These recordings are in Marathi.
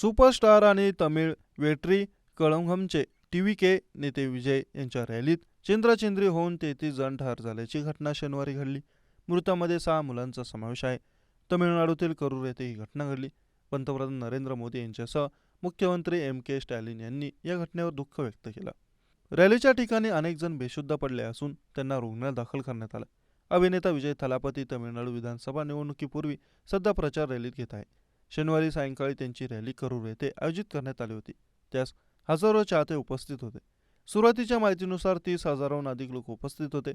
सुपरस्टार आणि तमिळ वेट्री कळंगमचे टी व्ही के नेते विजय यांच्या रॅलीत चेंद्राचेंद्री होऊन तेहतीस जण ठार झाल्याची घटना शनिवारी घडली. मृतामध्ये सहा मुलांचा समावेश आहे. तमिळनाडूतील करूर येथे ही घटना घडली. पंतप्रधान नरेंद्र मोदी यांच्यासह मुख्यमंत्री एम के स्टॅलिन यांनी या घटनेवर दुःख व्यक्त केलं. रॅलीच्या ठिकाणी अनेक जण बेशुद्ध पडले असून त्यांना रुग्णालयात दाखल करण्यात आलं. अभिनेता विजय थलापती तमिळनाडू विधानसभा निवडणुकीपूर्वी सध्या प्रचार रॅलीत घेत आहे. शनिवारी सायंकाळी त्यांची रॅली करूर येथे आयोजित करण्यात आली होती. त्यास हजारो चाहते उपस्थित होते. सुरुवातीच्या माहितीनुसार तीस हजाराहून अधिक लोक उपस्थित होते.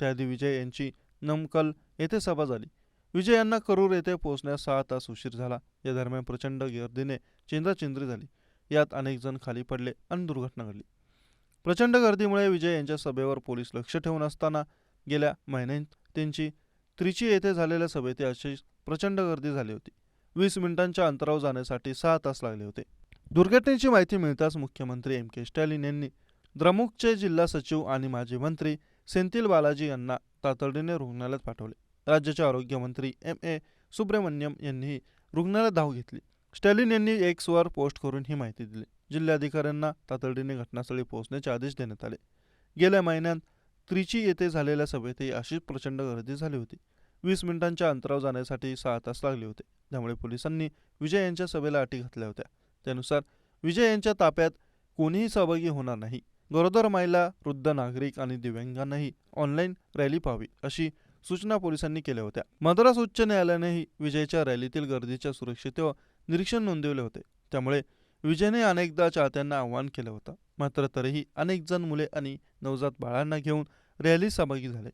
त्याआधी विजय यांची नमकल येथे सभा झाली. विजय यांना करूर येथे पोहोचण्यास सहा तास उशीर झाला. या दरम्यान प्रचंड गर्दीने चेंद्राचेंद्री झाली. यात अनेक जण खाली पडले आणि दुर्घटना घडली. प्रचंड गर्दीमुळे विजय यांच्या सभेवर पोलीस लक्ष ठेवून असताना गेल्या महिन्यात त्यांची त्रिची येथे झालेल्या सभेत अशी प्रचंड गर्दी झाली होती. वीस मिनिटांच्या अंतरावर जाण्यासाठी सहा तास लागले होते. दुर्घटनेची माहिती मिळताच मुख्यमंत्री एम के स्टॅलिन यांनी द्रमुकचे जिल्हा सचिव आणि माजी मंत्री सेंथिल बालाजी यांना तातडीने रुग्णालयात पाठवले. राज्याचे आरोग्यमंत्री एम ए सुब्रमण्यम यांनीही रुग्णालयात धाव घेतली. स्टॅलिन यांनी एक्सवर पोस्ट करून ही माहिती दिली. जिल्हाधिकाऱ्यांना तातडीने घटनास्थळी पोहोचण्याचे आदेश देण्यात आले. गेल्या महिन्यात त्रिची येथे झालेल्या सभेतही अशीच प्रचंड गर्दी झाली होती. वीस मिनिटांच्या अंतरावर जाण्यासाठी सहा तास लागले होते. त्यामुळे पोलिसांनी विजय यांच्या सभेला अटी घातल्या होत्या. त्यानुसार विजय यांच्या ताप्यात कोणीही सहभागी होणार नाही. गरोदर माईला वृद्ध नागरिक आणि दिव्यांगांनाही ऑनलाईन रॅली पाहावी अशी सूचना पोलिसांनी केल्या होत्या. मद्रास उच्च न्यायालयानेही विजयच्या रॅलीतील गर्दीच्या सुरक्षितेवर निरीक्षण नोंदवले होते. त्यामुळे विजयने अनेकदा चाहत्यांना आवाहन केलं होतं. मात्र तरीही अनेक जण मुले आणि नवजात बाळांना घेऊन रॅलीत सहभागी झाले.